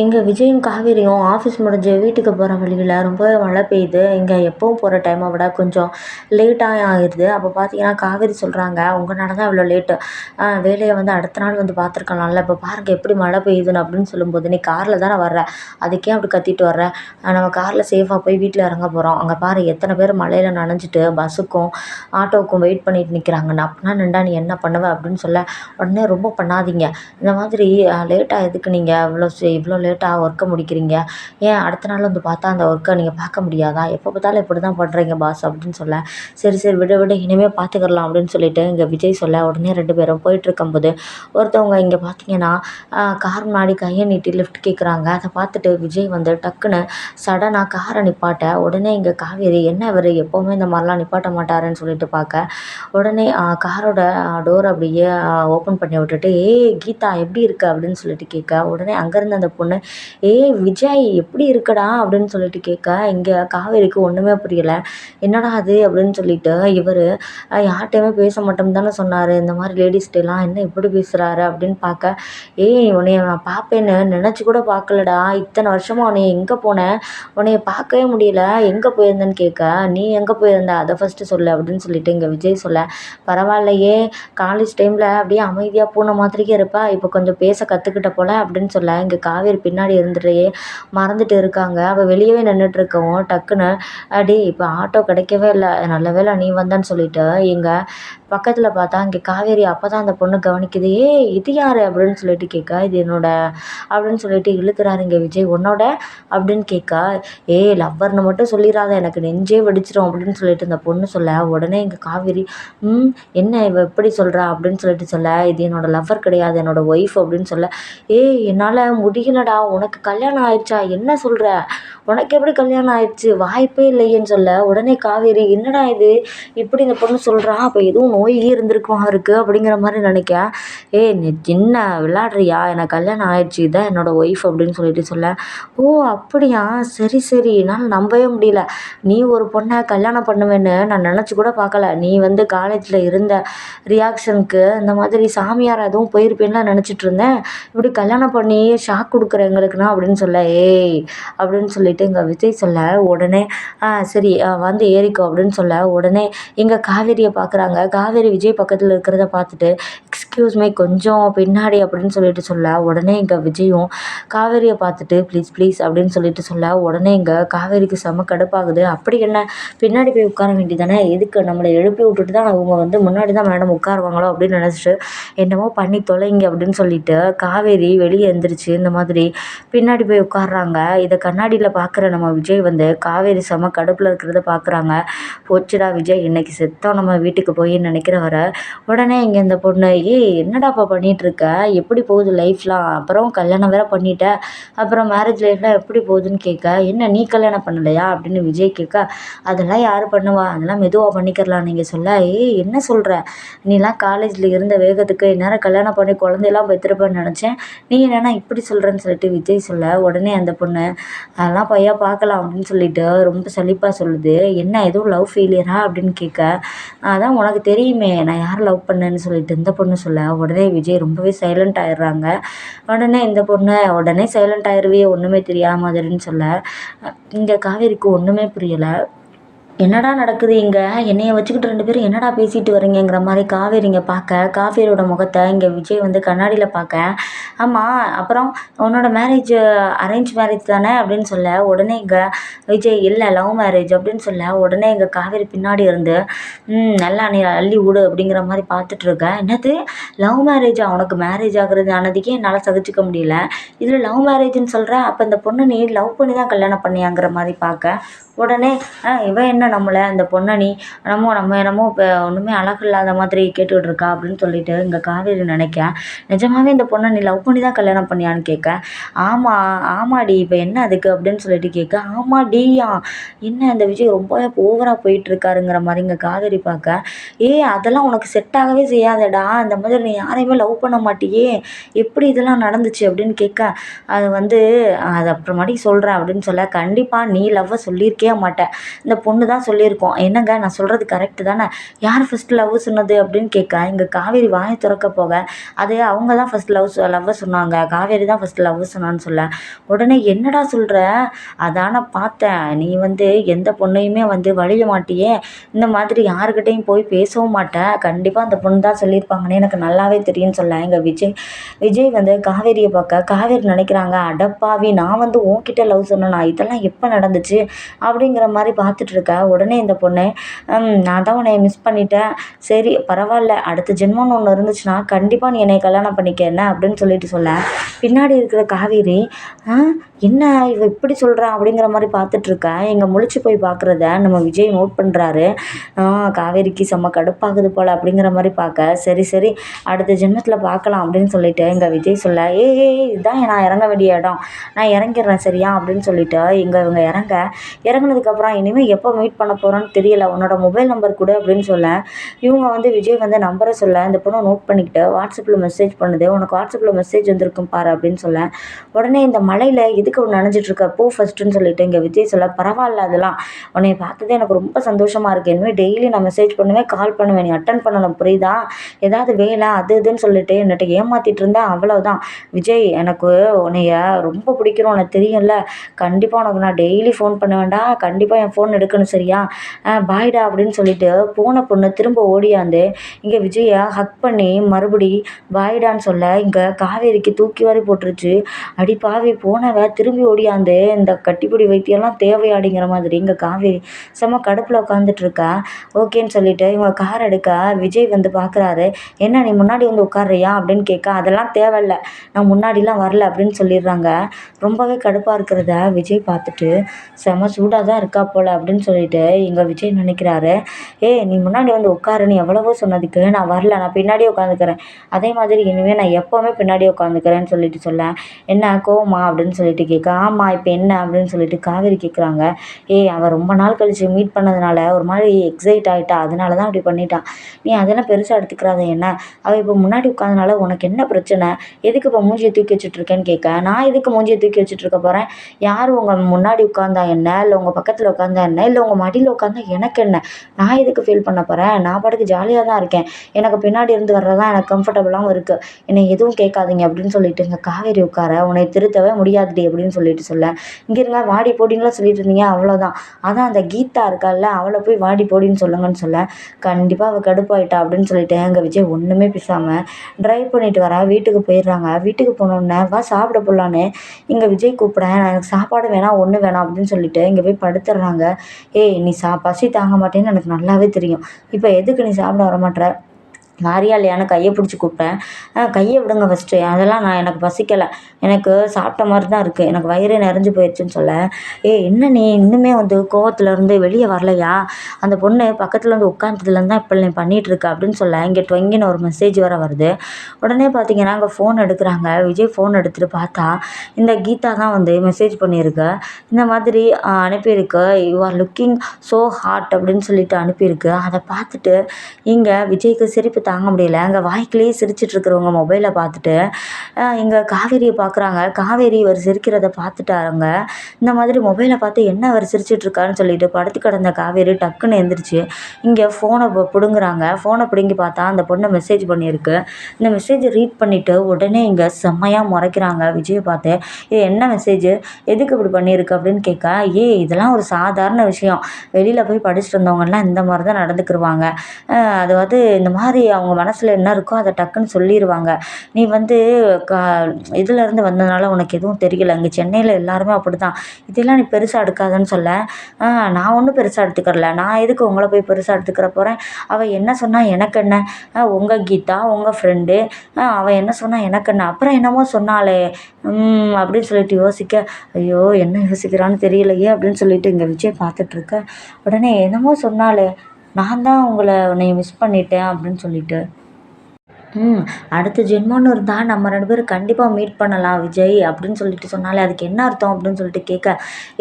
எங்கள் விஜயும் காவேரியும் ஆஃபீஸ் முடிஞ்சு வீட்டுக்கு போகிற வழியில் ரொம்பவே மழை பெய்யுது. இங்கே எப்பவும் போகிற டைமை விட கொஞ்சம் லேட்டாக ஆயிடுது அப்போ பார்த்தீங்கன்னா காவேரி சொல்கிறாங்க உங்களால் தான் இவ்வளோ லேட்டு வேலையை வந்து அடுத்த நாள் வந்து பார்த்துருக்கலாம்ல. இப்போ பாருங்கள் எப்படி மழை பெய்யுதுன்னு அப்படின்னு சொல்லும்போது நீ காரில் தானே வர்ற? அதுக்கே அப்படி கத்திட்டு வர்ற? நம்ம காரில் சேஃபாக போய் வீட்டில் இறங்க போகிறோம் அங்கே பாரு எத்தனை பேர் மழையில் நனைஞ்சிட்டு பஸ்ஸுக்கும் ஆட்டோவுக்கும் வெயிட் பண்ணிட்டு நிற்கிறாங்கன்னு அப்படின்னா நின்றா நீ என்ன பண்ணுவ? அப்படின்னு சொல்ல உடனே ரொம்ப பண்ணாதீங்க. இந்த மாதிரி லேட்டாக எதுக்கு நீங்கள் இவ்வளோ இவ்வளோ லேட்டாக ஒர்க்கை முடிக்கிறீங்க? ஏன் அடுத்த நாள் வந்து பார்த்தா அந்த ஒர்க்கை நீங்கள் பார்க்க முடியாதா? எப்போ பார்த்தாலும் இப்படி தான் பண்ணுறீங்க பாஸ் அப்படின்னு சொல்ல. சரி சரி விட விட இனிமேல் பார்த்துக்கலாம் அப்படின்னு சொல்லிட்டு இங்கே விஜய் சொல்ல உடனே ரெண்டு பேரும் போயிட்டுருக்கும்போது ஒருத்தவங்க இங்கே பார்த்தீங்கன்னா கார் முன்னாடி கையை நீட்டி லிஃப்ட் கேட்குறாங்க அதை பார்த்துட்டு விஜய் வந்து டக்குன்னு சடனாக காரை நிப்பாட்ட உடனே இங்கே காவேரி என்ன இவர்? எப்போவுமே இந்த மாதிரிலாம் நிப்பாட்ட மாட்டாருன்னு சொல்லிட்டு பார்க்க. உடனே காரோட டோர் அப்படியே ஓப்பன் பண்ணி விட்டுட்டு ஏய் கீதா எப்படி இருக்கு? அப்படின்னு சொல்லிட்டு கேட்க. உடனே அங்கேருந்து அந்த பொண்ணு பொண்ணு ஏய் விஜய் எப்படி இருக்கடா? அப்படின்னு சொல்லிட்டு கேட்க இங்கே காவேரிக்கு ஒன்றுமே புரியலை. என்னடா அது? அப்படின்னு சொல்லிட்டு இவர் யார்கிட்டையுமே பேச மாட்டோம் தானே சொன்னார். இந்த மாதிரி லேடிஸ்கிட்டலாம் என்ன இப்படி பேசுகிறாரு அப்படின்னு பார்க்க ஏய் உன்னைய நான் பார்ப்பேன்னு நினச்சி கூட பார்க்கலடா. இத்தனை வருஷமாக உன்னைய எங்கே போனேன்? உன்னைய பார்க்கவே முடியல. எங்கே போயிருந்தேன்னு கேட்க நீ எங்கே போயிருந்த? அதை ஃபஸ்ட்டு சொல்லு. அப்படின்னு சொல்லிட்டு இங்கே விஜய் சொல்ல பரவாயில்லையே. காலேஜ் டைமில் அப்படியே அமைதியாக பூனை மாதிரியே இருப்பா. இப்போ கொஞ்சம் பேச கற்றுக்கிட்ட போல. அப்படின்னு சொல்ல இங்கே காவேரி பின்னாடி இருந்துட்டே மறந்துட்டு இருக்காங்க. அவள் வெளியவே நின்றுட்டுருக்கவும் டக்குன்னு அடி இப்போ ஆட்டோ கிடைக்கவே இல்லை. நல்ல வேளை நீ வந்தேன்னு சொல்லிட்டு இங்கே பக்கத்தில் பார்த்தா இங்கே காவேரி அப்போ தான் அந்த பொண்ணு கவனிக்குது. ஏய் இது யார்? அப்படின்னு சொல்லிட்டு கேட்க. இது என்னோட அப்படின்னு சொல்லிட்டு இழுக்கிறாரு இங்கே விஜய். உன்னோட? அப்படின்னு கேட்க. ஏய் லவ்வர்னு மட்டும் சொல்லிடாத எனக்கு நெஞ்சே வெடிச்சிடும் அப்படின்னு சொல்லிட்டு இந்த பொண்ணு சொல்ல. உடனே இங்கே காவேரி ம் என்ன இவ எப்படி சொல்கிறா அப்படின்னு சொல்லிட்டு சொல்ல. இது என்னோட லவ்வர் கிடையாது. என்னோட ஒய்ஃப். அப்படின்னு சொல்ல. ஏய் என்னால் முடியலடா. உனக்கு கல்யாணம் ஆயிடுச்சா? என்ன சொல்கிற உனக்கு எப்படி கல்யாணம் ஆயிடுச்சு? வாய்ப்பே இல்லையேன்னு சொல்ல. உடனே காவேரி என்னடா இது? இப்படி இந்த பொண்ணு சொல்கிறா அப்போ எதுவும் நோய் இருந்திருக்குமா இருக்குது அப்படிங்கிற மாதிரி நினைக்க. ஏய் நீ என்ன விளாட்றியா எனக்கு கல்யாணம் ஆயிடுச்சு. இதான் என்னோடய ஒய்ஃப் அப்படின்னு சொல்லிட்டு சொல்ல. ஓ அப்படியா? சரி சரி. என்னால் நம்பவே முடியல. நீ ஒரு பொண்ணை கல்யாணம் பண்ணுவேன்னு நான் நினச்சி கூட பார்க்கல. நீ வந்து காலேஜில் இருந்த ரியாக்ஷனுக்கு இந்த மாதிரி சாமியார் எதுவும் போயிருப்பேன்லாம் நினச்சிட்டு இருந்தேன். இப்படி கல்யாணம் பண்ணி ஷாக் கொடுக்குற எங்களுக்குண்ணா அப்படின்னு சொல்ல ஏய் அப்படின்னு சொல்லிட்டு இங்கே விஜய் சொல்ல உடனே சரி வந்து ஏறிக்கோ அப்படின்னு சொல்ல உடனே எங்கள் காவேரியை பார்க்குறாங்க காவேரி விஜய் பக்கத்தில் இருக்கிறத பார்த்துட்டு எக்ஸ்கியூஸ் மீ கொஞ்சம் பின்னாடி அப்படின்னு சொல்லிட்டு சொல்ல உடனே இங்கே விஜயும் காவேரியை பார்த்துட்டு ப்ளீஸ் ப்ளீஸ் அப்படின்னு சொல்லிட்டு சொல்ல உடனே இங்கே காவேரிக்கு செம கடுப்பாகுது. அப்படி என்ன? பின்னாடி போய் உட்கார வேண்டியதானே எதுக்கு நம்மளை எழுப்பி விட்டுட்டு தான் அவங்க வந்து முன்னாடி தான் மேடம் உட்காருவாங்களோ? அப்படின்னு நினச்சிட்டு என்னமோ பண்ணி தொலைங்க அப்படின்னு சொல்லிட்டு காவேரி வெளியே எழுந்திரிச்சு இந்த மாதிரி பின்னாடி போய் உட்கார்றாங்க. இதை கண்ணாடியில் பார்க்குற நம்ம விஜய் வந்து காவேரி செம கடுப்பில் இருக்கிறத பார்க்குறாங்க போச்சுடா விஜய் இன்னைக்கு செத்தோம். நம்ம வீட்டுக்கு போய் நினைக்கிற வர உடனே இங்கே இந்த பொண்ணு ஏய் என்னடாப்பா பண்ணிகிட்ருக்க எப்படி போகுது லைஃப்லாம்? அப்புறம் கல்யாணம் வேற பண்ணிட்ட. அப்புறம் மேரேஜ் லைஃப்லாம் எப்படி போகுதுன்னு கேட்க என்ன நீ கல்யாணம் பண்ணலையா? அப்படின்னு விஜய் கேட்க அதெல்லாம் யார் பண்ணுவா? அதெல்லாம் மெதுவாக பண்ணிக்கிறலாம். நீங்கள் சொல்ல ஏய் என்ன சொல்கிற நீலாம் காலேஜில் இருந்த வேகத்துக்கு இந்நேரம் கல்யாணம் பண்ணி குழந்தையெல்லாம் பெற்றிருப்பேன்னு நினச்சேன். நீ என்னென்னா இப்படி சொல்கிறேன்னு சொல்லிட்டு விஜய் சொல்ல உடனே அந்த பொண்ணு அதெல்லாம் பையா பார்க்கலாம் அப்படின்னு சொல்லிட்டு ரொம்ப சலிப்பாக சொல்லுது. என்ன எதுவும் லவ் ஃபெயிலியரா அப்படின்னு கேட்க அதான் உனக்கு தெரியுமே நான் யார் லவ் பண்ணேன்னு சொல்லிட்டு இந்த பொண்ணு சொல்ல உடனே விஜய் ரொம்பவே சைலண்ட் ஆயிடுறாங்க. உடனே இந்த பொண்ணு உடனே சைலண்ட் ஆயிடுவே ஒன்றுமே தெரியாம மாதிரின்னு சொல்ல இங்கே காவேரிக்கு ஒன்றுமே புரியலை. என்னடா நடக்குது இங்கே? என்னைய வச்சுக்கிட்டு ரெண்டு பேரும் என்னடா பேசிட்டு வரீங்கங்கிற மாதிரி காவேரி இங்கே பார்க்க காவேரியோட முகத்தை இங்கே விஜய் வந்து கண்ணாடியில் பார்க்க. ஆமாம் அப்புறம் உன்னோட மேரேஜ் அரேஞ்ச் மேரேஜ் தானே அப்படின்னு சொல்ல உடனே இங்கே விஜய் இல்லை லவ் மேரேஜ் அப்படின்னு சொல்ல உடனே இங்கே காவேரி பின்னாடி இருந்து நல்லா நீ அள்ளி விடு அப்படிங்கிற மாதிரி பார்த்துட்டு இருக்கேன் என்னது? லவ் மேரேஜா உனக்கு மேரேஜ் ஆகுறது ஆனதுக்கே என்னால் சகிச்சிக்க முடியல. இதில் லவ் மேரேஜ்னு சொல்கிறேன் அப்போ இந்த பொண்ணு நீ லவ் பண்ணி தான் கல்யாணம் பண்ணியாங்கிற மாதிரி பார்க்க. உடனே இவன் என்ன என்ன நம்மளை அந்த பொண்ணை நீ என்னமோ நம்ம என்னமோ இப்போ ஒன்றுமே அழகு இல்லாத மாதிரி கேட்டுக்கிட்டு இருக்கா அப்படின்னு சொல்லிட்டு இங்கே காவேரி நினைக்க நிஜமாவே இந்த பொண்ணை நீ லவ் பண்ணி தான் கல்யாணம் பண்ணியான்னு கேட்க ஆமாம் ஆமாடி இப்போ என்ன அதுக்கு அப்படின்னு சொல்லிட்டு கேட்க ஆமாடியா என்ன இந்த விஜய் ரொம்பவே ஓவராக போயிட்டுருக்காருங்கிற மாதிரி இங்கே காவேரி பார்க்க. ஏய் அதெல்லாம் உனக்கு செட் ஆகவே செய்யாதடா அந்த மாதிரி நீ யாரையுமே லவ் பண்ண மாட்டியே எப்படி இதெல்லாம் நடந்துச்சு அப்படின்னு கேட்க அது வந்து அது அப்புறமாட்டி சொல்கிறேன் அப்படின்னு சொல்ல கண்டிப்பாக நீ லவ்வை சொல்லியிருக்கே மாட்டேன் இந்த பொண்ணு தான் சொல்லியிருக்கோம். என்னங்க? நான் சொல்கிறது கரெக்டு தானே? யார் ஃபஸ்ட்டு லவ் சொன்னது அப்படின்னு கேட்க இங்கே காவேரி வாயை திறக்க போக அது அவங்க தான் ஃபஸ்ட் லவ் லவ்வை சொன்னாங்க. காவேரி தான் ஃபஸ்ட்டு லவ் சொன்னான்னு சொல்ல. உடனே என்னடா சொல்கிற அதான பார்த்தேன். நீ வந்து எந்த பொண்ணையுமே வந்து வழிய மாட்டியே. இந்த மாதிரி யாருக்கிட்டையும் போய் பேசவும் மாட்டேன் கண்டிப்பாக அந்த பொண்ணு தான் சொல்லியிருப்பாங்கன்னு எனக்கு நல்லாவே தெரியும்னு சொல்ல. எங்கள் விஜய் விஜய் வந்து காவேரியை பார்க்க காவேரி நினைக்கிறாங்க அடப்பாவி நான் வந்து உன்கிட்ட லவ் சொன்னேனா? இதெல்லாம் எப்போ நடந்துச்சு? அப்படிங்கிற மாதிரி பார்த்துட்டு இருக்க. உடனே இந்த பொண்ணு நான் தான் உன்னை மிஸ் பண்ணிட்டேன். சரி பரவாயில்ல. அடுத்த ஜென்மம்னு ஒன்று இருந்துச்சுன்னா கண்டிப்பாக நீ என்னை கல்யாணம் பண்ணிக்க என்ன? அப்படின்னு சொல்லிட்டு சொல்ல. பின்னாடி இருக்கிற காவேரி என்ன இவ இப்படி சொல்கிறான் அப்படிங்கிற மாதிரி பார்த்துட்ருக்கேன் எங்கள் முழிச்சு போய் பார்க்குறத நம்ம விஜய் நோட் பண்ணுறாரு காவேரிக்கு செம்ம கடுப்பாகுது போல் அப்படிங்கிற மாதிரி பார்க்க. சரி சரி அடுத்த ஜென்மத்தில் பார்க்கலாம் அப்படின்னு சொல்லிட்டு எங்கள் விஜய் சொல்ல ஏ ஏ இதுதான் நான் இறங்க வேண்டிய இடம். நான் இறங்கிடுறேன் சரியா? அப்படின்னு சொல்லிட்டு இங்கே இவங்க இறங்க. இறங்குனதுக்கப்புறம் இனிமேல் எப்போ மீட் பண்ண போகிறோன்னு தெரியல. உன்னோட மொபைல் நம்பர் கொடு அப்படின்னு சொல்ல. இவங்க வந்து விஜய் வந்து நம்பரை சொல்ல இந்த பொண்ணை நோட் பண்ணிக்கிட்டு வாட்ஸ்அப்பில் மெசேஜ் பண்ணுது. உனக்கு வாட்ஸ்அப்பில் மெசேஜ் வந்திருக்கும் பாரு அப்படின்னு சொல்ல உடனே இந்த மலையில் எதுக்கு ஒன்று நனைஞ்சிட்ருக்க போ ஃபஸ்ட்டுன்னு சொல்லிட்டு இங்கே விஜய் சொல்ல பரவாயில்ல அதெல்லாம். உன்னை பார்த்ததே எனக்கு ரொம்ப சந்தோஷமாக இருக்குது இனிமேல் டெய்லி நான் மெசேஜ் பண்ணுவேன் கால் பண்ணுவேன். நீ அட்டன் பண்ணணும். புரியுதா? ஏதாவது வேலை அது இதுன்னு சொல்லிட்டு என்னட்ட ஏமாற்றிட்டு இருந்தேன் அவ்வளோதான் விஜய் எனக்கு உன்னைய ரொம்ப பிடிக்கிறோம் உனக்கு தெரியும்ல. கண்டிப்பாக உனக்கு நான் டெய்லி ஃபோன் பண்ண வேண்டாம் கண்டிப்பாக என் ஃபோன் எடுக்கணும் சரியா? பாய்டா அப்படின்னு சொல்லிட்டு போன பொண்ணு திரும்ப ஓடியாந்து இங்கே விஜயை ஹக் பண்ணி மறுபடி பாய்டான்னு சொல்ல இங்கே காவேரிக்கு தூக்கி வாரி போட்டுருச்சு. அடி பாவி போனவ திரும்பி ஓடியாந்து இந்த கட்டிப்பிடி வைத்தியம்லாம் தேவையாடிங்கிற மாதிரி இங்கே காவேரி செம்ம கடுப்பில் உட்காந்துட்டு இருக்கா ஓகேன்னு சொல்லிட்டு இவங்க கார் எடுக்க விஜய் வந்து பார்க்குறாரு என்ன நீ முன்னாடி வந்து உட்காருறியா அப்படின்னு கேட்க அதெல்லாம் தேவையில்ல. நான் முன்னாடிலாம் வரல. அப்படின்னு சொல்லிடுறாங்க. ரொம்பவே கடுப்பாக இருக்கிறத விஜய் பார்த்துட்டு செம சூடாக தான் இருக்கா போல். அப்படின்னு சொல்லிட்டு இங்கே விஜய் நினைக்கிறாரு. ஏ நீ முன்னாடி வந்து உட்காரு நீ எவ்வளவோ சொன்னதுக்கு நான் வரல. நான் பின்னாடியே உட்காந்துக்கிறேன் அதே மாதிரி இனிமேல் நான் எப்போவுமே பின்னாடியே உட்காந்துக்கிறேன்னு சொல்லிட்டு சொல்ல என்ன கோவமா? அப்படின்னு சொல்லிட்டு கேட்க ஆமாம் இப்போ என்ன? அப்படின்னு சொல்லிட்டு காவேரி கேட்குறாங்க ஏய் அவள் ரொம்ப நாள் கழிச்சு மீட் பண்ணதுனால ஒரு மாதிரி எக்ஸைட் ஆகிட்டா அதனால தான் அப்படி பண்ணிட்டான் நீ அதெல்லாம் பெருசாக எடுத்துக்கிறாத என்ன? அவள் இப்போ முன்னாடி உட்காந்தனால உனக்கு என்ன பிரச்சனை? எதுக்கு இப்போ மூஞ்சியை தூக்கி வச்சுட்ருக்கேன்னு கேட்க நான் எதுக்கு மூஞ்சியை தூக்கி வச்சுட்ருக்க போகிறேன் யார் உங்கள் முன்னாடி உட்காந்தா என்ன? இல்லை உங்கள் பக்கத்தில் உட்காந்தா என்ன? இல்லை உங்கள் மடியில் உட்காந்தா எனக்கு என்ன? நான் எதுக்கு ஃபீல் பண்ண போகிறேன் நான் பாட்டுக்கு ஜாலியாக தான் இருக்கேன். எனக்கு பின்னாடி இருந்து வர்றதான் எனக்கு கம்ஃபர்டபுளாகவும் இருக்குது என்னை எதுவும் கேட்காதீங்க அப்படின்னு சொல்லிட்டு இங்கே காவேரி உட்கார உன்னை திருத்தவே முடியாதுடி அப்படின்னு சொல்லிட்டு சொல்ல. இங்கே இருங்க வாடி போடின்லாம் சொல்லிட்டு இருந்தீங்க அவ்வளோதான் அதான் அந்த கீதா இருக்கால்ல அவளை போய் வாடி போடின்னு சொல்லுங்கன்னு சொல்ல. கண்டிப்பாக அவள் கடுப்பாயிட்டா அப்படின்னு சொல்லிட்டு எங்கள் விஜய் ஒன்றுமே பேசாமல் ட்ரைவ் பண்ணிட்டு வர வீட்டுக்கு போயிடுறாங்க. வீட்டுக்கு போனோடனே வா சாப்பிட போடலான்னு இங்கே விஜய் கூப்பிட எனக்கு சாப்பாடு வேணாம் ஒன்று வேணாம் அப்படின்னு சொல்லிட்டு இங்கே போய் படுத்துடுறாங்க. ஏய் நீ சா பசி தாங்க மாட்டேன்னு எனக்கு நல்லாவே தெரியும். இப்போ எதுக்கு நீ சாப்பிட வர மாட்டேற வாரியா இல்லையான்னு கையை பிடிச்சி கூப்பிட்டேன். கையை விடுங்க ஃபஸ்ட்டு அதெல்லாம் நான் எனக்கு பசிக்கலை. எனக்கு சாப்பிட்ட மாதிரி தான் இருக்குது எனக்கு வயிறு நிறைஞ்சு போயிடுச்சுன்னு சொல்ல. ஏ என்ன நீ இன்னுமே வந்து கோவத்துலேருந்து வெளியே வரலையா? அந்த பொண்ணு பக்கத்தில் வந்து உட்காந்ததுலேருந்து தான் இப்போ நீ பண்ணிகிட்ருக்க அப்படின்னு சொல்ல. இங்கே டொங்கின்னு ஒரு மெசேஜ் வர வருது. உடனே பார்த்தீங்கன்னா அங்கே ஃபோன் எடுக்கிறாங்க. விஜய் ஃபோன் எடுத்துகிட்டு பார்த்தா இந்த கீதா தான் வந்து மெசேஜ் பண்ணியிருக்கு. இந்த மாதிரி அனுப்பியிருக்கு. You are looking so hot அப்படின்னு சொல்லிட்டு அனுப்பியிருக்கு. அதை பார்த்துட்டு இங்கே விஜய்க்கு சிரிப்பு தாங்க முடியல. அங்கே வாய்க்குள்ளேயே சிரிச்சிட்டு இருக்கிறவங்க மொபைலை பார்த்துட்டு இங்கே காவேரியை பார்க்குறாங்க. காவேரி இவர் சிரிக்கிறத பார்த்துட்டாருங்க. இந்த மாதிரி மொபைலை பார்த்து என்ன அவர் சிரிச்சிட்ருக்காருன்னு சொல்லிட்டு படுத்து கிடந்த காவேரி டக்குன்னு எழுந்திரிச்சு இங்கே ஃபோனை பிடுங்குறாங்க. ஃபோனை பிடுங்கி பார்த்தா அந்த பொண்ணு மெசேஜ் பண்ணியிருக்கு. இந்த மெசேஜை ரீட் பண்ணிவிட்டு உடனே இங்கே செம்மையாக முறைக்கிறாங்க. விஜயை பார்த்து இது என்ன மெசேஜ் எதுக்கு இப்படி பண்ணியிருக்கு? அப்படின்னு கேட்க ஏ இதெல்லாம் ஒரு சாதாரண விஷயம். வெளியில் போய் படிச்சுட்டு இருந்தவங்கலாம் இந்த மாதிரி தான் நடந்துக்கிருவாங்க. அது வந்து இந்த மாதிரி அவங்க மனசில் என்ன இருக்கோ அதை டக்குன்னு சொல்லிடுவாங்க நீ வந்து க இதுலேருந்து வந்ததுனால உனக்கு எதுவும் தெரியல. இங்கே சென்னையில் எல்லாருமே அப்படி தான் இதெல்லாம் நீ பெருசாக எடுக்காதன்னு சொல்ல. நான் ஒன்றும் பெருசாக எடுத்துக்கிறல. நான் எதுக்கு உங்களை போய் பெருசாக எடுத்துக்கிற போகிறேன் அவள் என்ன சொன்னால் எனக்கு என்ன? உங்கள் கீதா உங்கள் ஃப்ரெண்டு அவள் என்ன சொன்னால் எனக்கு என்ன? அப்புறம் என்னமோ சொன்னாலே அப்படின்னு சொல்லிட்டு யோசிக்க. ஐயோ என்ன யோசிக்கிறான்னு தெரியலையே அப்படின்னு சொல்லிட்டு இங்கே விஜய் பார்த்துட்ருக்க உடனே என்னமோ சொன்னாலே நான் தான் உங்களை உன்னை மிஸ் பண்ணிட்டேன் அப்படின்னு சொல்லிட்டு ம் அடுத்த ஜென்மம்னு இருந்தால் நம்ம ரெண்டு பேரும் கண்டிப்பாக மீட் பண்ணலாம் விஜய் அப்படின்னு சொல்லிட்டு சொன்னாலே அதுக்கு என்ன அர்த்தம் அப்படின்னு சொல்லிட்டு கேட்க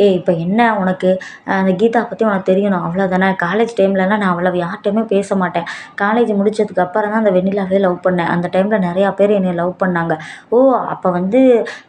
ஏய் இப்போ என்ன உனக்கு? அந்த கீதா பற்றி உனக்கு தெரியணும் அவ்வளோதானே காலேஜ் டைம்லலாம் நான் அவ்வளோ யார்கிட்டையுமே பேச மாட்டேன். காலேஜ் முடித்ததுக்கு அப்புறம் தான் அந்த வெண்ணிலாவே லவ் பண்ணேன். அந்த டைமில் நிறையா பேர் என்னை லவ் பண்ணாங்க. ஓ அப்போ வந்து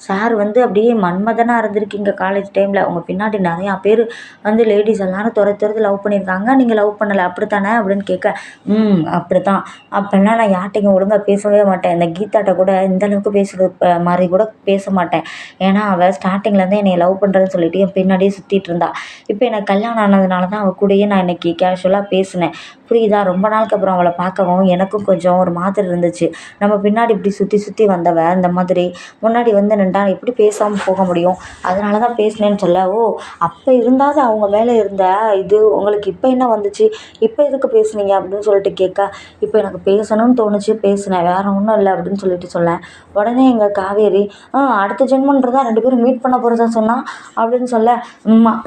சார் வந்து அப்படியே மன்மதனாக இருந்திருக்கீங்க காலேஜ் டைமில் உங்கள் பின்னாடி நிறையா பேர் வந்து லேடிஸ் எல்லாரும் துறை துறது லவ் பண்ணியிருக்காங்க. நீங்கள் லவ் பண்ணலை அப்படித்தானே? அப்படின்னு கேட்க ம் அப்படி தான் அப்போல்லாம் நான் யார்கிட்டையும் ஒழுங்கா பேசவே மாட்டேன். இந்த கீதாட்ட கூட இந்த அளவுக்கு பேசுகிறது மாதிரி கூட பேச மாட்டேன். ஏன்னா அவள் ஸ்டார்டிங்லேருந்தே என்னை லவ் பண்ணுறேன்னு சொல்லிட்டு என் பின்னாடியே சுற்றிட்டு இருந்தா. இப்போ எனக்கு கல்யாணம் ஆனதுனால தான் அவள் கூடயே நான் இன்றைக்கி கேஷுவலாக பேசினேன். புரியுதா? ரொம்ப நாளுக்கு அப்புறம் அவளை பார்க்கவும் எனக்கும் கொஞ்சம் ஒரு மாதிரி இருந்துச்சு. நம்ம பின்னாடி இப்படி சுற்றி சுற்றி வந்தவ இந்த மாதிரி முன்னாடி வந்து நின்றா எப்படி பேசாமல் போக முடியும்? அதனால தான் பேசினேன்னு சொல்ல ஓ அப்போ இருந்தாவது அவங்க மேலே இருந்த இது உங்களுக்கு இப்போ என்ன வந்துச்சு? இப்போ எதுக்கு பேசுனீங்க? அப்படின்னு சொல்லிட்டு கேட்க இப்போ எனக்கு பேசணும்னு தோணுச்சு பேசினேன். வேறு ஒன்றும் இல்லை அப்படின்னு சொல்லிட்டு சொல்லேன் உடனே எங்கள் காவேரி ஆ அடுத்த ஜென்மன்றதா ரெண்டு பேரும் மீட் பண்ண போகிறதா சொன்னால் அப்படின்னு சொல்ல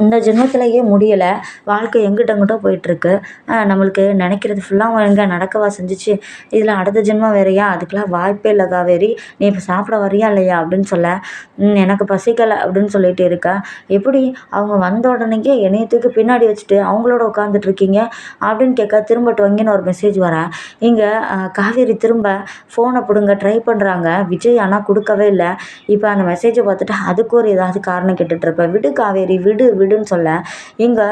இந்த ஜென்மத்திலேயே முடியலை. வாழ்க்கை எங்கிட்ட எங்கிட்ட போயிட்டுருக்கு நம்மளுக்கு நினைக்கிறது ஃபுல்லாக எங்கே நடக்கவா செஞ்சுச்சு இதில் அடுத்த ஜென்மம் வேறையா அதுக்கெலாம் வாய்ப்பே இல்லை காவேரி நீ இப்போ சாப்பிட வரியா இல்லையா அப்படின்னு சொல்ல எனக்கு பசிக்கலை அப்படின்னு சொல்லிட்டு இருக்கா. எப்படி? அவங்க வந்த உடனேக்கே என்னைய தூக்கி பின்னாடி வச்சுட்டு அவங்களோட உட்காந்துட்ருக்கீங்க அப்படின்னு கேட்க திரும்பட்டு வங்கின்னு ஒரு மெசேஜ் வரேன் இங்கே காவேரி திரும்ப ஃபோனை பிடுங்க ட்ரை பண்ணுறாங்க விஜய் ஆனால் கொடுக்கவே இல்லை. இப்போ அந்த மெசேஜை பார்த்துட்டு அதுக்கு ஒரு ஏதாவது காரணம் கேட்டுட்ருப்பேன் விடு காவேரி விடு விடுன்னு சொல்ல. இங்கே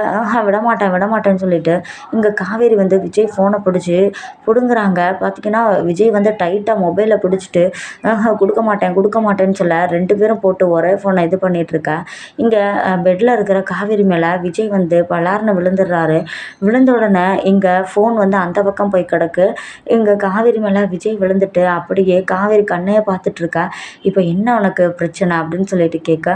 விடமாட்டேன் விடமாட்டேன்னு சொல்லிட்டு இங்கே காவேரி வந்து விஜய் ஃபோனை பிடிச்சி பிடுங்குறாங்க. பார்த்திங்கன்னா விஜய் வந்து டைட்டாக மொபைலை பிடிச்சிட்டு கொடுக்க மாட்டேன் கொடுக்க மாட்டேன்னு சொல்ல ரெண்டு பேரும் போட்டு ஒரே ஃபோனை இது பண்ணிகிட்ருக்கேன் இங்கே பெட்டில் இருக்கிற காவேரி மேலே விஜய் வந்து பலார்னு விழுந்துடுறாரு. விழுந்த உடனே இங்கே ஃபோன் வந்து அந்த பக்கம் போய் கிடக்கு. இங்கே காவேரி மேலே விஜய் விழுந்துட்டு அப்படியே காவேரி கண்ணையே பார்த்துட்ருக்கேன் இப்போ என்ன உனக்கு பிரச்சனை? அப்படின்னு சொல்லிட்டு கேட்க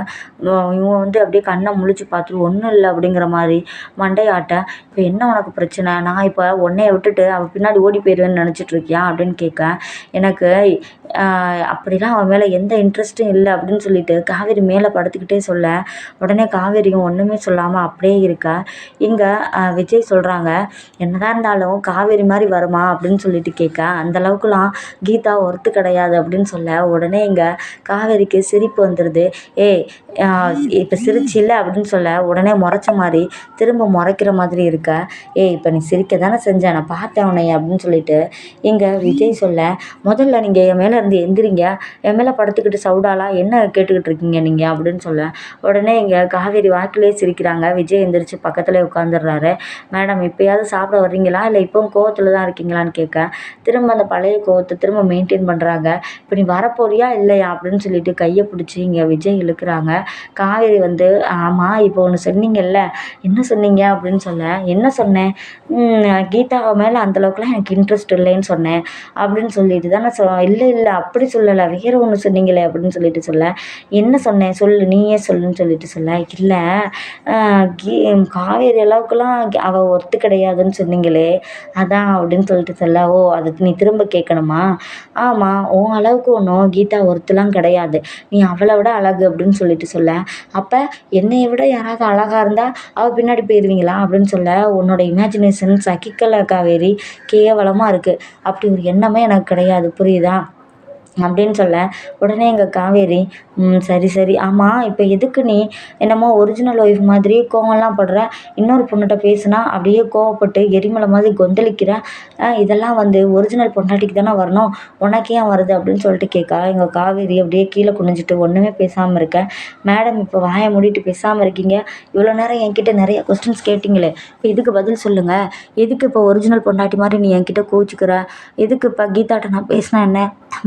இவன் வந்து அப்படியே கண்ணை முழிச்சு பார்த்துட்டு ஒன்றும் இல்லை அப்படிங்கிற மாதிரி மண்டையாட்ட இப்போ என்ன உனக்கு பிரச்சனை? நான் இப்போ உன்னைய விட்டுட்டு அவள் பின்னாடி ஓடி போயிடுவேன்னு நினச்சிட்ருக்கியா அப்படின்னு கேட்க எனக்கு அப்படிலாம் அவன் மேலே எந்த இன்ட்ரெஸ்ட்டும் இல்லை அப்படின்னு சொல்லிட்டு காவேரி மேலே படுத்துக்கிட்டே சொல்ல உடனே காவேரியும் ஒன்றுமே சொல்லாமல் அப்படியே இருக்கா. இங்கே விஜய் சொல்கிறாங்க என்னதான் இருந்தாலும் காவேரி மாதிரி வருமா? அப்படின்னு சொல்லிட்டு கேட்க அந்தளவுக்குலாம் கீதா ஒர்த்து கிடையாது அப்படின்னு சொல்ல உடனே இங்கே காவேரிக்கு சிரிப்பு வந்துடுது ஏய் இப்போ சிரிச்சில்ல அப்படின்னு சொல்ல உடனே முறைச்ச மாதிரி திரும்ப முறைக்கிற மாதிரி இருக்க ஏய் இப்போ நீ சிரிக்க தானே செஞ்சேன். நான் பார்த்தேன் உன்னை அப்படின்னு சொல்லிட்டு. இங்கே விஜய் சொல்ல முதல்ல நீங்கள் என் மேலே இருந்து எந்திரிங்க. என் மேலே படுத்துக்கிட்டு சவுடாலாம் என்ன கேட்டுக்கிட்டு இருக்கீங்க நீங்கள் அப்படின்னு சொல்ல. உடனே இங்கே காவேரி வாக்கிலே சிரிக்கிறாங்க. விஜய் எந்திரிச்சு பக்கத்தில் உட்காந்துடுறாரு மேடம் இப்போயாவது சாப்பிட வர்றீங்களா? இல்லை இப்போவும் கோவத்தில் தான் இருக்கீங்களான்னு கேட்க. திரும்ப அந்த பழைய கோவத்தை திரும்ப மெயின்டைன் பண்ணுறாங்க இப்போ நீ வரப்போறியா? இல்லையா? அப்படின்னு சொல்லிட்டு கையை பிடிச்சி இங்கே விஜய் இழுக்கிறாங்க. காவேரி வந்து ஆமாம் இப்போ ஒன்று சொன்னீங்கல்ல. என்ன சொன்னீங்க? அப்படின்னு சொல்ல. என்ன சொன்னேன்? கீதா மேலே அந்தளவுக்குலாம் எனக்கு இன்ட்ரெஸ்ட் இல்லைன்னு சொன்னேன். அப்படின்னு சொல்லிட்டு தான் நான் சொ இல்லை இல்லை அப்படி சொல்லலை. வேறு ஒன்று சொன்னீங்களே அப்படின்னு சொல்லிட்டு சொல்ல. என்ன சொன்னேன்? சொல்லு நீயே சொல்லுன்னு சொல்லிட்டு சொல்ல. இல்லை கீ காவேரி அளவுக்குலாம் அவள் ஒர்த்து கிடையாதுன்னு சொன்னீங்களே. அதான் அப்படின்னு சொல்லிட்டு சொல்ல. ஓ அதுக்கு நீ திரும்ப கேட்கணுமா? ஆமாம் உன் அளவுக்கு ஒன்றும் கீதா ஒருத்தலாம் கிடையாது. நீ அவளை விட அழகு அப்படின்னு சொல்லிட்டு சொல்ல. அப்போ என்னையை விட யாராவது அழகாக இருந்தால் அவள் பின்னாடி போயிடுவீங்களா அப்படின்னு சொல்ல. உன்னோட இமேஜினேஷன் சகிக்கலை காவேரி கேவலமாக இருக்குது அப்படி ஒரு எண்ணமே எனக்கு கிடையாது. புரியுதா? அப்படின்னு சொல்ல உடனே எங்கள் காவேரி சரி சரி. ஆமாம் இப்போ எதுக்கு நீ என்னமோ ஒரிஜினல் ஒய்ஃப் மாதிரி கோவம்லாம் படுற? இன்னொரு பொண்ணுகிட்ட பேசுனா அப்படியே கோவப்பட்டு எரிமலை மாதிரி கொந்தளிக்கிற? இதெல்லாம் வந்து ஒரிஜினல் பொண்டாட்டிக்கு தானே வரணும். உனக்கு ஏன் வருது? அப்படின்னு சொல்லிட்டு கேட்கா எங்கள் காவேரி அப்படியே கீழே குனிஞ்சிட்டு ஒன்றுமே பேசாமல் இருக்கேன் மேடம் இப்போ வாயை மூடிட்டு பேசாமல் இருக்கீங்க. இவ்வளோ நேரம் என்கிட்ட நிறைய கொஸ்டின்ஸ் கேட்டிங்களே. இப்போ இதுக்கு பதில் சொல்லுங்கள் எதுக்கு இப்போ ஒரிஜினல் பொண்டாட்டி மாதிரி நீ என்கிட்ட கோச்சிக்கிற எதுக்கு இப்போ கீதாட்ட நான் பேசினா என்ன?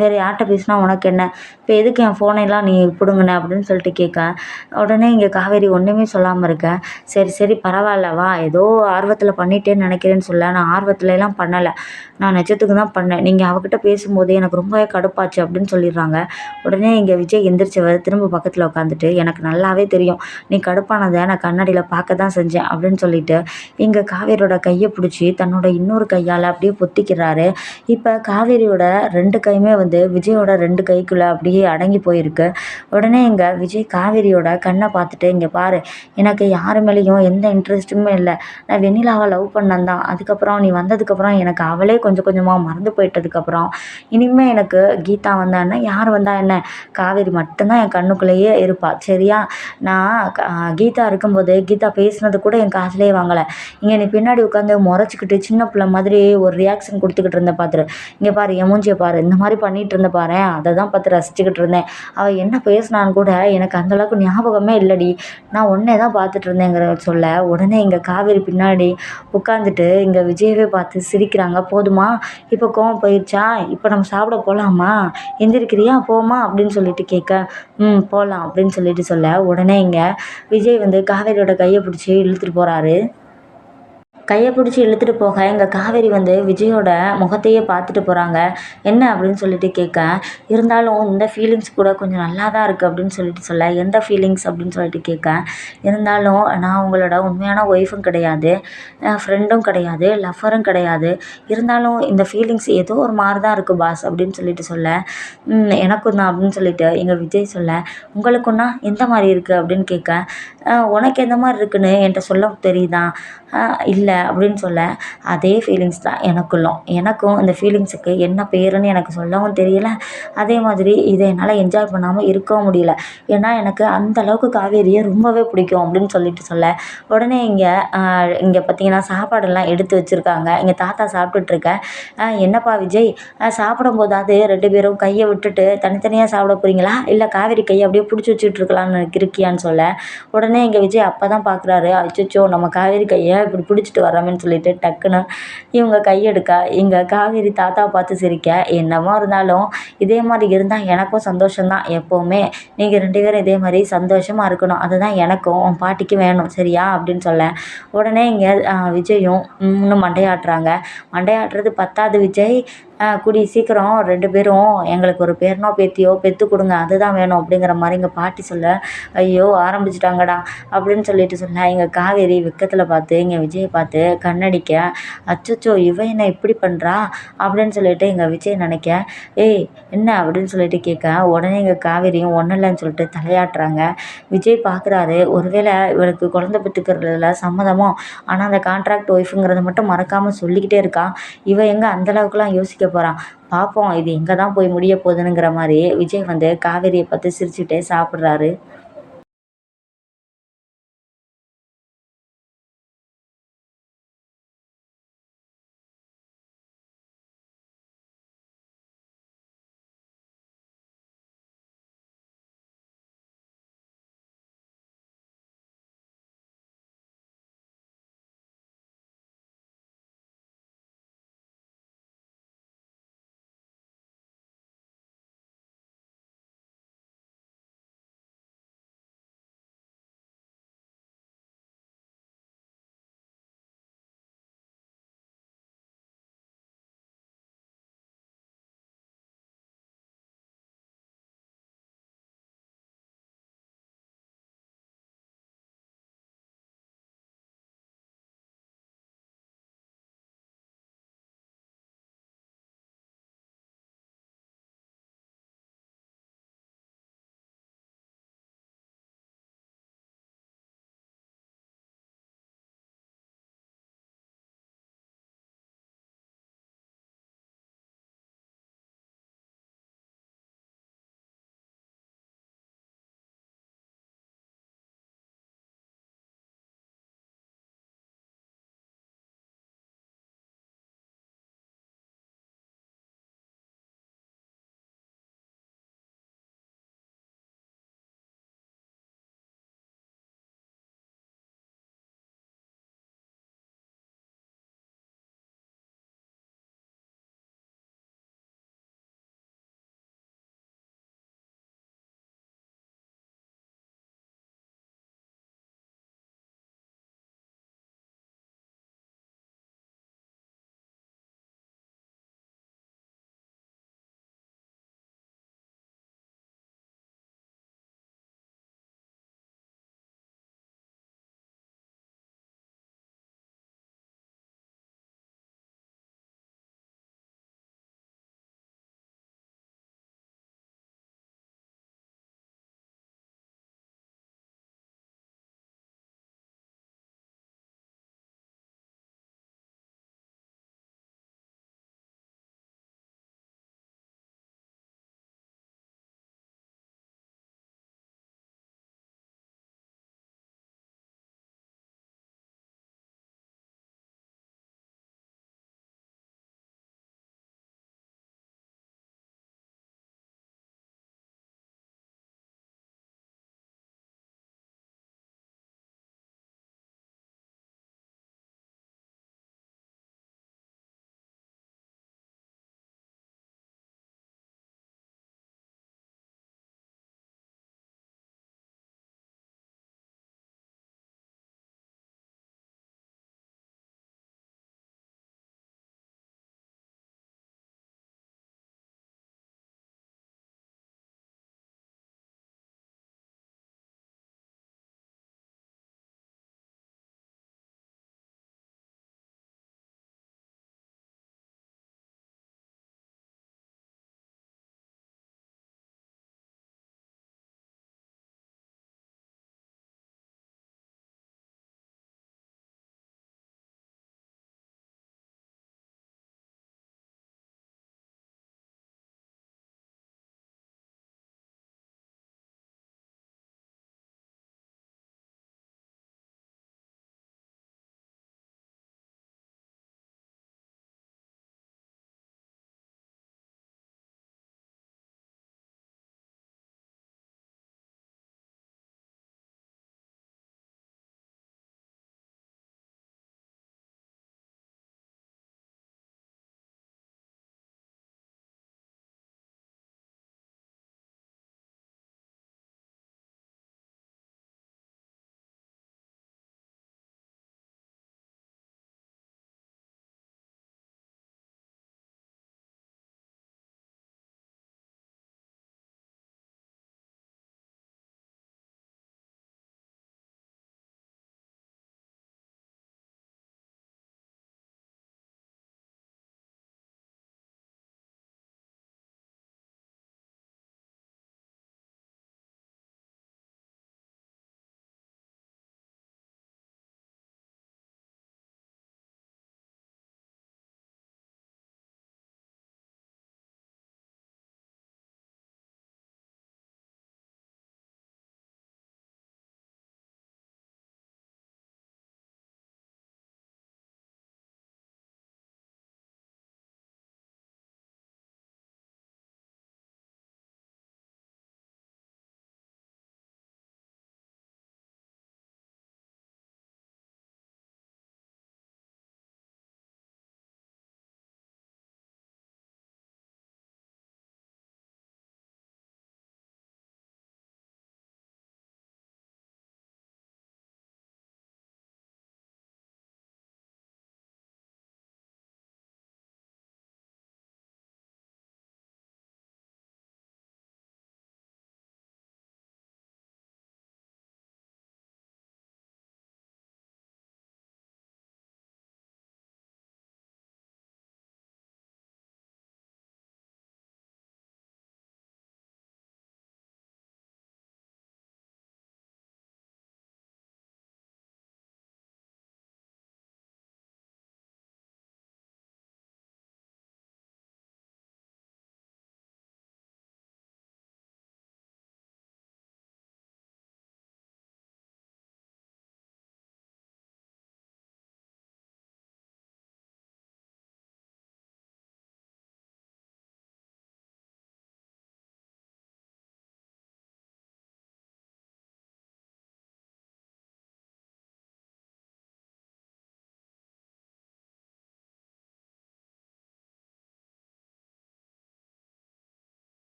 வேறு யார்கிட்ட பேசினா உனக்கு என்ன? இப்போ எதுக்கு என் ஃபோனையெல்லாம் நீ பிடுங்கின அப்படின்னு சொல்லிட்டு கேட்க. உடனே இங்கே காவேரி ஒன்றுமே சொல்லாமல் இருக்கேன் சரி சரி பரவாயில்ல வா. ஏதோ ஆர்வத்தில் பண்ணிட்டேன்னு நினைக்கிறேன்னு சொல்ல. நான் ஆர்வத்துலலாம் பண்ணலை. நான் நிஜத்துக்கு தான் பண்ணேன். நீங்கள் அவகிட்ட பேசும்போது எனக்கு ரொம்பவே கடுப்பாச்சு அப்படின்னு சொல்லிடுறாங்க. உடனே இங்கே விஜய் எந்திரிச்சவர் திரும்ப பக்கத்தில் உட்காந்துட்டு எனக்கு நல்லாவே தெரியும். நீ கடுப்பானதை நான் கண்ணாடியில் பார்க்க தான் செஞ்சேன் அப்படின்னு சொல்லிட்டு இங்கே காவேரியோட கையை பிடிச்சி தன்னோட இன்னொரு கையால் அப்படியே பொத்திக்கிறாரு. இப்போ காவேரியோட ரெண்டு கையுமே வந்து விஜய் விஜயோட ரெண்டு கைக்குள்ளே அப்படியே அடங்கி போயிருக்கு. உடனே இங்கே விஜய் காவேரியோட கண்ணை பார்த்துட்டு இங்கே பாரு எனக்கு யார் மேலேயும் எந்த இன்ட்ரெஸ்ட்டுமே இல்லை. நான் வெண்ணிலாவை லவ் பண்ணந்தான் அதுக்கப்புறம் நீ வந்ததுக்கப்புறம் எனக்கு அவளே கொஞ்சம் கொஞ்சமாக மறந்து போயிட்டதுக்கப்புறம் இனிமேல் எனக்கு கீதா வந்தான்னா யார் வந்தா என்ன? காவேரி மட்டும்தான் என் கண்ணுக்குள்ளேயே இருப்பாள் சரியா நான் கீதா இருக்கும்போது கீதா பேசினது கூட என் காசுலேயே வாங்கலை. இங்கே நீ பின்னாடி உட்காந்து முறைச்சிக்கிட்டு சின்ன பிள்ளை மாதிரி ஒரு ரியாக்ஷன் கொடுத்துக்கிட்டு இருந்த பார்த்துரு இங்கே பாரு என் மூஞ்சியை பாரு. இந்த மாதிரி பண்ணிகிட்டு இருந்த பாரு அதை தான் பார்த்து ரசிச்சுக்கிட்டு இருந்தேன். அவள் என்ன பேசினான்னு கூட எனக்கு அந்தளவுக்கு ஞாபகமே இல்லைடி. நான் ஒன்றே தான் பார்த்துட்டு இருந்தேங்கிற சொல்ல. உடனே இங்கே காவேரி பின்னாடி உட்காந்துட்டு இங்கே விஜயவே பார்த்து சிரிக்கிறாங்க. போதுமா? இப்போ கோவம் போயிடுச்சா இப்போ நம்ம சாப்பிட போகலாமா எந்திரிக்கிறியா? போமா அப்படின்னு சொல்லிட்டு கேட்க ம் போகலாம் அப்படின்னு சொல்லிட்டு சொல்ல. உடனே இங்கே விஜய் வந்து காவேரியோட கையை பிடிச்சி இழுத்துட்டு போகிறாரு கையை பிடிச்சி இழுத்துட்டு போக எங்கள் காவேரி வந்து விஜயோட முகத்தையே பார்த்துட்டு போகிறாங்க என்ன அப்படின்னு சொல்லிட்டு கேட்க இருந்தாலும் இந்த ஃபீலிங்ஸ் கூட கொஞ்சம் நல்லா தான் இருக்குது அப்படின்னு சொல்லிட்டு சொல்ல. எந்த ஃபீலிங்ஸ் அப்படின்னு சொல்லிட்டு கேட்க இருந்தாலும் நான் உங்களோட உண்மையான ஒய்ஃபும் கிடையாது. ஃப்ரெண்டும் கிடையாது. லவ்வரும் கிடையாது. இருந்தாலும் இந்த ஃபீலிங்ஸ் ஏதோ ஒரு மாதிரி தான் இருக்குது பாஸ் அப்படின்னு சொல்லிட்டு சொல்ல எனக்கும் தான். அப்படின்னு சொல்லிட்டு எங்கள் விஜய் சொல்ல உங்களுக்குன்னா எந்த மாதிரி இருக்குது அப்படின்னு கேட்க உனக்கு எந்த மாதிரி இருக்குன்னு என்கிட்ட சொல்ல தெரியுதா? இல்லை. அப்படின்னு சொல்ல அதே ஃபீலிங்ஸ் தான் எனக்குள்ளும். எனக்கும் அந்த ஃபீலிங்ஸுக்கு என்ன பேருன்னு எனக்கு சொல்லவும் தெரியல. அதே மாதிரி இதை என்னால் என்ஜாய் பண்ணாமல் இருக்கவும் முடியல. ஏன்னா எனக்கு அந்த அளவுக்கு காவேரியை ரொம்பவே பிடிக்கும் அப்படின்னு சொல்லிட்டு சொல்ல உடனே இங்கே இங்கே பார்த்தீங்கன்னா சாப்பாடெல்லாம் எடுத்து வச்சுருக்காங்க. இங்கே தாத்தா சாப்பிட்டுட்ருக்கேன் என்னப்பா விஜய்? சாப்பிடும் போதாவது ரெண்டு பேரும் கையை விட்டுட்டு தனித்தனியாக சாப்பிட போகிறீங்களா இல்லை காவேரி கையை அப்படியே பிடிச்சி வச்சுட்டு இருக்கலான்னு இருக்கியான்னு சொல்ல உடனே இங்கே விஜய் அப்போ தான் பார்க்குறாரு அச்சோ நம்ம காவேரி கையை இப்படி பிடிச்சிட்டு வரோமேன்னு சொல்லிட்டு டக்குன்னு இவங்க கையெடுக்க. எங்கள் காவேரி தாத்தா பார்த்து சிரிக்க. என்னவோ இருந்தாலும் இதே மாதிரி இருந்தால் எனக்கும் சந்தோஷம்தான் எப்போவுமே. நீங்கள் ரெண்டு பேரும் இதே மாதிரி சந்தோஷமாக இருக்கணும். அதுதான் எனக்கும் உன் பாட்டிக்கு வேணும். சரியா? அப்படின்னு சொல்ல உடனே இங்கே விஜயும் இன்னும் மண்டையாட்டுறாங்க. மண்டையாட்டுறது பத்தாவது விஜய். கூடிய சீக்கிரம். ரெண்டு பேரும் எங்களுக்கு ஒரு பேரனோ பேத்தியோ பெற்று கொடுங்க. அதுதான் வேணும் அப்படிங்கிற மாதிரி எங்கள் பாட்டி சொல்ல ஐயோ ஆரம்பிச்சிட்டாங்கடா அப்படின்னு சொல்லிட்டு சொல்ல எங்கள் காவேரி வெக்கத்தில் பார்த்து எங்கள் விஜயை பார்த்து கண்ணடிக்க அச்சோ இவ என்ன இப்படி பண்ணுறா அப்படின்னு சொல்லிட்டு எங்கள் விஜய் நினைக்க ஏய் என்ன? அப்படின்னு சொல்லிட்டு கேட்க உடனே எங்கள் காவேரியும் ஒன்றும் இல்லைன்னு சொல்லிட்டு தலையாட்டுறாங்க. விஜய் பார்க்குறாரு ஒருவேளை இவளுக்கு குழந்த பெற்றுக்கிறதுல சம்மதமோ? ஆனால் அந்த கான்ட்ராக்ட் ஒய்ஃபுங்கிறத மட்டும் மறக்காமல் சொல்லிக்கிட்டே இருக்கான் இவ எங்கே அந்தளவுக்குலாம் யோசிக்க போகிறான் பார்ப்போம் இது எங்கே தான் போய் முடிய போகுதுனுங்கிற மாதிரி விஜய் வந்து காவேரியை பார்த்து சிரிச்சுட்டே சாப்பிட்றாரு.